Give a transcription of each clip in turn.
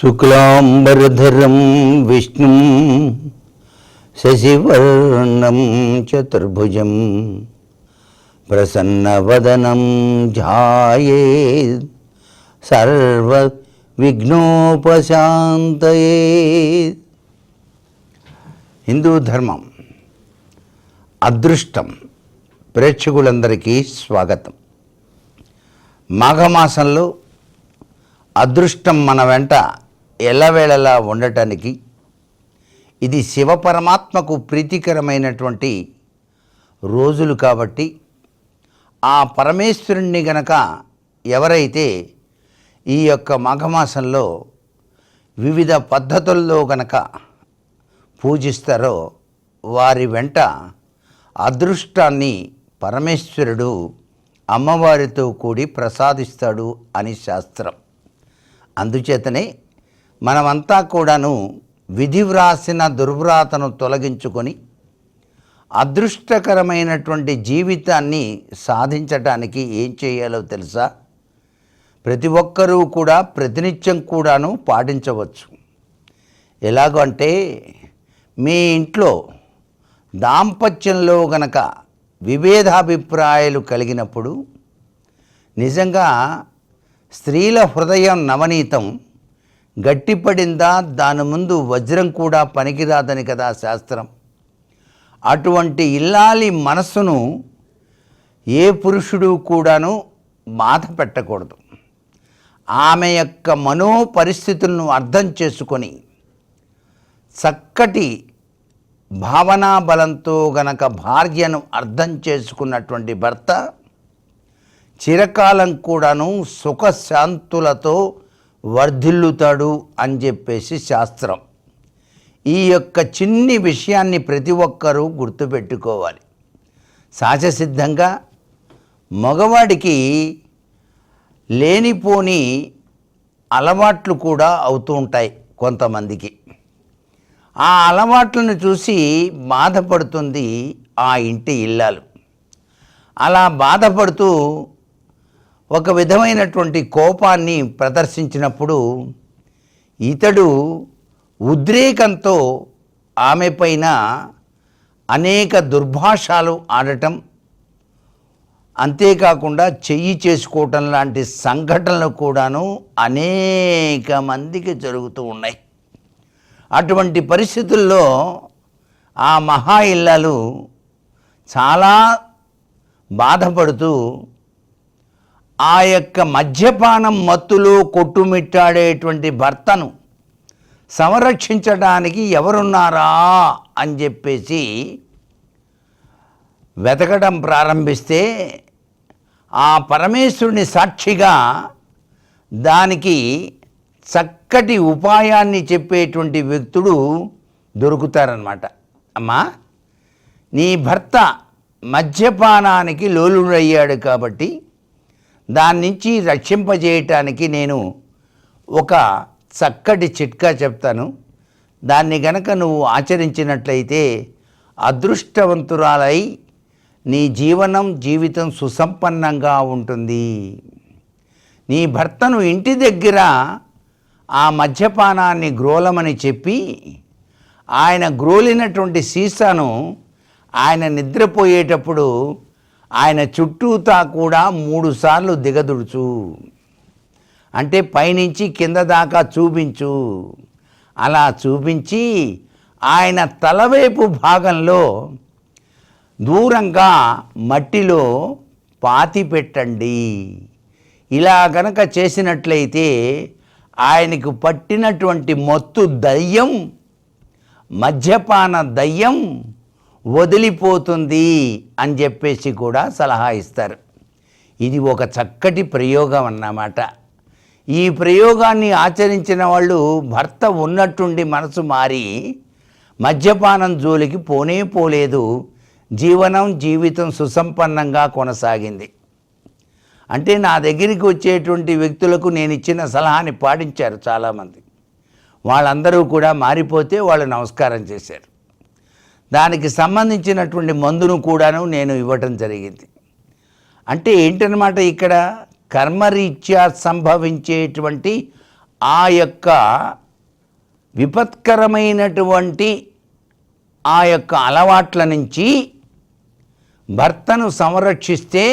శుక్లాంబరధరం విష్ణుం శశివర్ణం చతుర్భుజం ప్రసన్నవదనం ధ్యాయే సర్వ విఘ్నోపశాంతయే హిందూ ధర్మం అదృష్టం ప్రేక్షకులందరికీ స్వాగతం. మాఘమాసంలో అదృష్టం మన వెంట ఎల్లవేళలా ఉండటానికి ఇది శివపరమాత్మకు ప్రీతికరమైనటువంటి రోజులు కాబట్టి ఆ పరమేశ్వరుణ్ణి గనక ఎవరైతే ఈ యొక్క మాఘమాసంలో వివిధ పద్ధతుల్లో గనక పూజిస్తారో వారి వెంట అదృష్టాన్ని పరమేశ్వరుడు అమ్మవారితో కూడి ప్రసాదిస్తాడు అని శాస్త్రం. అందుచేతనే మనమంతా కూడాను విధి వ్రాసిన దుర్వ్రాతను తొలగించుకొని అదృష్టకరమైనటువంటి జీవితాన్ని సాధించటానికి ఏం చేయాలో తెలుసా? ప్రతి ఒక్కరూ కూడా ప్రతినిత్యం కూడాను పాటించవచ్చు. ఎలాగో అంటే మీ ఇంట్లో దాంపత్యంలో గనక విభేదాభిప్రాయాలు కలిగినప్పుడు నిజంగా స్త్రీల హృదయం నవనీతం గట్టిపడిందా? దాని ముందు వజ్రం కూడా పనికిరాదని కదా శాస్త్రం. అటువంటి ఇల్లాలి మనస్సును ఏ పురుషుడు కూడాను బాధ పెట్టకూడదు. ఆమె యొక్క మనో పరిస్థితులను అర్థం చేసుకొని చక్కటి భావనా బలంతో గనక భార్యను అర్థం చేసుకున్నటువంటి భర్త చిరకాలం కూడాను సుఖశాంతులతో వర్ధిల్లుతాడు అని చెప్పేసి శాస్త్రం. ఈ యొక్క చిన్ని విషయాన్ని ప్రతి ఒక్కరూ గుర్తుపెట్టుకోవాలి. సహజసిద్ధంగా మగవాడికి లేనిపోని అలవాట్లు కూడా అవుతూ ఉంటాయి కొంతమందికి. ఆ అలవాట్లను చూసి బాధపడుతుంది ఆ ఇంటి ఇల్లాలు. అలా బాధపడుతూ ఒక విధమైనటువంటి కోపాన్ని ప్రదర్శించినప్పుడు ఇతడు ఉద్రేకంతో ఆమె పైన అనేక దుర్భాషాలు ఆడటం అంతేకాకుండా చెయ్యి చేసుకోవటం లాంటి సంఘటనలు కూడాను అనేక మందికి జరుగుతూ ఉన్నాయి. అటువంటి పరిస్థితుల్లో ఆ మహా ఇళ్ళలు చాలా బాధపడుతూ ఆ యొక్క మద్యపానం మత్తులో కొట్టుమిట్టాడేటువంటి భర్తను సంరక్షించడానికి ఎవరున్నారా అని చెప్పేసి వెతకడం ప్రారంభిస్తే ఆ పరమేశ్వరుని సాక్షిగా దానికి చక్కటి ఉపాయాన్ని చెప్పేటువంటి వ్యక్తుడు దొరుకుతారనమాట అమ్మా నీ భర్త మద్యపానానికి లోలుడయ్యాడు కాబట్టి దాని నుంచి రక్షింపజేయటానికి నేను ఒక చక్కటి చిట్కా చెప్తాను. దాన్ని గనక నువ్వు ఆచరించినట్లయితే అదృష్టవంతురాలై నీ జీవనం జీవితం సుసంపన్నంగా ఉంటుంది. నీ భర్తను ఇంటి దగ్గర ఆ మద్యపానాన్ని గ్రోలమని చెప్పి ఆయన గ్రోలినటువంటి సీసాను ఆయన నిద్రపోయేటప్పుడు ఆయన చుట్టూతా కూడా మూడుసార్లు దిగదుడుచు. అంటే పైనుంచి కింద దాకా చూపించు. అలా చూపించి ఆయన తలవైపు భాగంలో దూరంగా మట్టిలో పాతి పెట్టండి. ఇలా గనక చేసినట్లయితే ఆయనకు పట్టినటువంటి మొత్తు దయ్యం మద్యపాన దయ్యం వదిలిపోతుంది అని చెప్పేసి కూడా సలహా ఇస్తారు. ఇది ఒక చక్కటి ప్రయోగం అన్నమాట. ఈ ప్రయోగాన్ని ఆచరించిన వాళ్ళు భర్త ఉన్నట్టుండి మనసు మారి మద్యపానం జోలికి పోనే పోలేదు. జీవనం జీవితం సుసంపన్నంగా కొనసాగింది. అంటే నా దగ్గరికి వచ్చేటువంటి వ్యక్తులకు నేను ఇచ్చిన సలహాని పాటించారు చాలామంది. వాళ్ళందరూ కూడా మారిపోతే వాళ్ళు నమస్కారం చేశారు. దానికి సంబంధించినటువంటి మందును కూడాను నేను ఇవ్వటం జరిగింది. అంటే ఏంటనమాట ఇక్కడ కర్మరీత్యా సంభవించేటువంటి ఆ యొక్క విపత్కరమైనటువంటి ఆ యొక్క అలవాట్ల నుంచి భర్తను సంరక్షిస్తే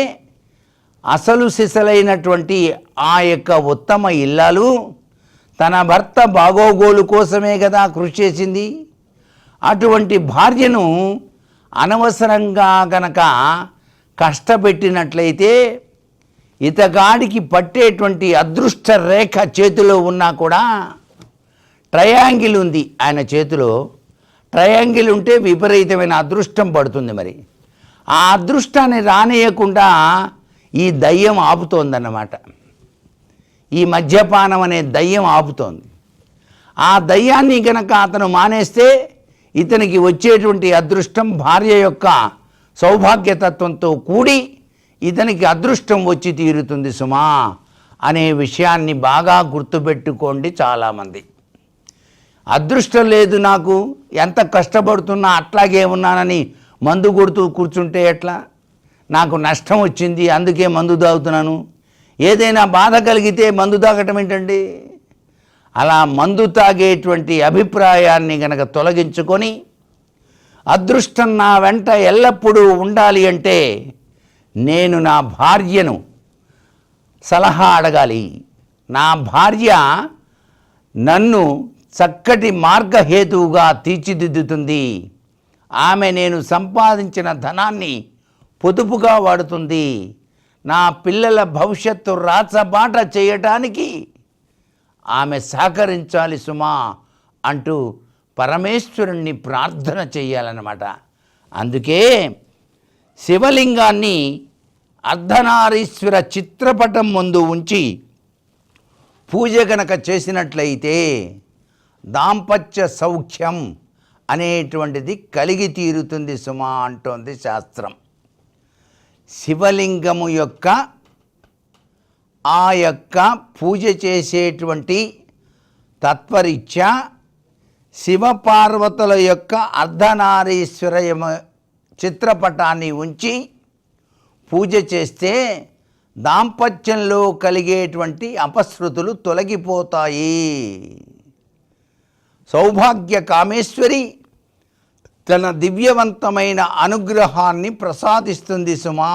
అసలు సిసలైనటువంటి ఆ యొక్క ఉత్తమ ఇల్లాలు తన భర్త బాగోగోలు కోసమే కదా కృషి చేసింది. అటువంటి భార్యను అనవసరంగా గనక కష్టపెట్టినట్లయితే ఇతగాడికి పట్టేటువంటి అదృష్ట రేఖ చేతిలో ఉన్నా కూడా ట్రయాంగిల్ ఉంది ఆయన చేతిలో ట్రయాంగిల్ ఉంటే విపరీతమైన అదృష్టం పడుతుంది మరి. ఆ అదృష్టాన్ని రానియకుండా ఈ దయ్యం ఆపుతోందన్నమాట. ఈ మద్యపానం అనే దయ్యం ఆపుతోంది. ఆ దయ్యాన్ని గనక అతను మానేస్తే ఇతనికి వచ్చేటువంటి అదృష్టం భార్య యొక్క సౌభాగ్యతత్వంతో కూడి ఇతనికి అదృష్టం వచ్చి తీరుతుంది సుమా అనే విషయాన్ని బాగా గుర్తుపెట్టుకోండి చాలామంది. అదృష్టం లేదు నాకు ఎంత కష్టపడుతున్నా అట్లాగే ఉన్నానని మందు కొడుతూ కూర్చుంటే ఎట్లా? నాకు నష్టం వచ్చింది అందుకే మందు తాగుతున్నాను. ఏదైనా బాధ కలిగితే మందు తాగటం ఏంటండి? అలా మందు తాగేటువంటి అభిప్రాయాన్ని గనక తొలగించుకొని అదృష్టం నా వెంట ఎల్లప్పుడూ ఉండాలి అంటే నేను నా భార్యను సలహా అడగాలి. నా భార్య నన్ను చక్కటి మార్గహేతువుగా తీర్చిదిద్దుతుంది. ఆమె నేను సంపాదించిన ధనాన్ని పొదుపుగా వాడుతుంది. నా పిల్లల భవిష్యత్తు రాచబాట చేయటానికి ఆమె సహకరించాలి సుమా అంటూ పరమేశ్వరుణ్ణి ప్రార్థన చేయాలన్నమాట అందుకే శివలింగాన్ని అర్ధనారీశ్వర చిత్రపటం ముందు ఉంచి పూజ గనక చేసినట్లయితే దాంపత్య సౌఖ్యం అనేటువంటిది కలిగి తీరుతుంది సుమా అంటోంది శాస్త్రం. శివలింగము యొక్క ఆ యొక్క పూజ చేసేటువంటి తత్వరీత్యా శివపార్వతుల యొక్క అర్ధనారీశ్వర చిత్రపటాన్ని ఉంచి పూజ చేస్తే దాంపత్యంలో కలిగేటువంటి అపశృతులు తొలగిపోతాయి. సౌభాగ్య కామేశ్వరి తన దివ్యవంతమైన అనుగ్రహాన్ని ప్రసాదిస్తుంది సుమా.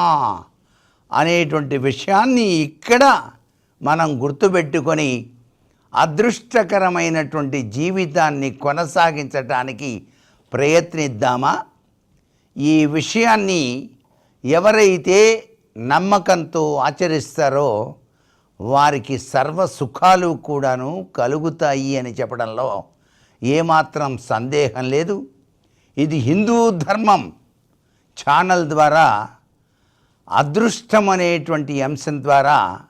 అనేటువంటి విషయాన్ని ఇక్కడ మనం గుర్తుపెట్టుకొని అదృష్టకరమైనటువంటి జీవితాన్ని కొనసాగించటానికి ప్రయత్నిద్దామా? ఈ విషయాన్ని ఎవరైతే నమ్మకంతో ఆచరిస్తారో వారికి సర్వ సుఖాలు కూడాను కలుగుతాయి అని చెప్పడంలో ఏమాత్రం సందేహం లేదు. ఇది హిందూ ధర్మం. ఛానల్ ద్వారా అదృష్టం అనేటువంటి అంశం ద్వారా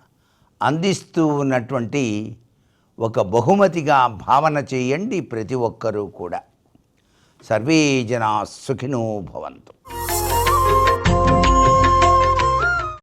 అందిస్తూ ఉన్నటువంటి ఒక బహుమతిగా భావన చేయండి ప్రతి ఒక్కరూ కూడా. సర్వే జనా సుఖినో భవంతు.